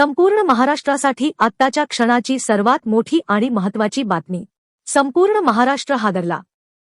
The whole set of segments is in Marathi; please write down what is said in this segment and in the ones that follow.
संपूर्ण महाराष्ट्रासाठी आत्ताच्या क्षणाची सर्वात मोठी आणि महत्वाची बातमी. संपूर्ण महाराष्ट्र हादरला.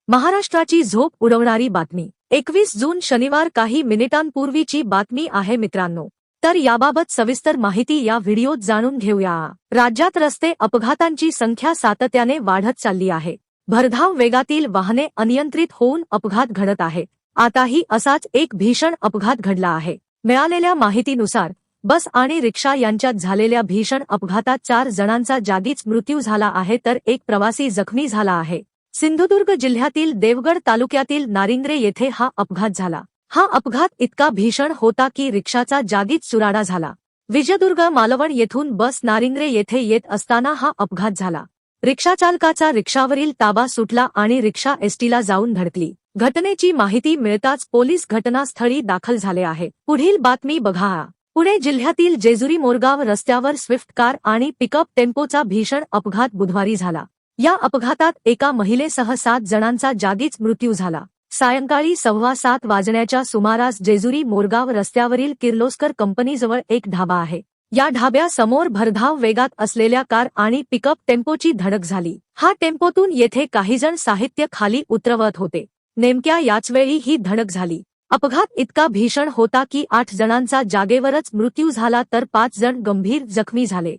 महाराष्ट्राची झोप उडवणारी बातमी. एकवीस जून शनिवार काही मिनिटांपूर्वीची बातमी आहे मित्रांनो. तर याबाबत सविस्तर माहिती या व्हिडिओत जाणून घेऊया. राज्यात रस्ते अपघातांची संख्या सातत्याने वाढत चालली आहे. भरधाव वेगातील वाहने अनियंत्रित होऊन अपघात घडत आहे. आताही असाच एक भीषण अपघात घडला आहे. मिळालेल्या माहितीनुसार बस आणि रिक्षा यांच्यात झालेल्या भीषण अपघातात चार जणांचा जागीच मृत्यू झाला आहे तर एक प्रवासी जखमी झाला आहे. सिंधुदुर्ग जिल्ह्यातील देवगड तालुक्यातील नारिंद्रे येथे हा अपघात झाला. हा अपघात इतका भीषण होता की रिक्षाचा जागीच चुराडा झाला. विजयदुर्ग मालवण येथून बस नारिंद्रे येथे येत असताना हा अपघात झाला. रिक्षाचालकाचा रिक्षावरील ताबा सुटला आणि रिक्षा एसटीला जाऊन धडकली. घटनेची माहिती मिळताच पोलीस घटनास्थळी दाखल झाले आहे. पुढील बातमी बघा. पुणे जिल्ह्यातील जेजुरी मोरगाव रस्त्यावर स्विफ्ट कार आणि पिकअप टेम्पोचा भीषण अपघात बुधवारी झाला. या अपघातात एका महिलेसह सात जणांचा जागीच मृत्यू झाला. सायंकाळी सव्वा सात वाजण्याच्या सुमारास जेजुरी मोरगाव रस्त्यावरील किर्लोस्कर कंपनीजवळ एक ढाबा आहे. या ढाब्यासमोर भरधाव वेगात असलेल्या कार आणि पिकअप टेम्पोची धडक झाली. हा टेम्पोतून येथे काहीजण साहित्य खाली उतरवत होते. नेमक्या याचवेळी ही धडक झाली. अपघात इतका भीषण होता की आठ जणांचा जागेवरच मृत्यू झाला तर पाच जण गंभीर जखमी झाले.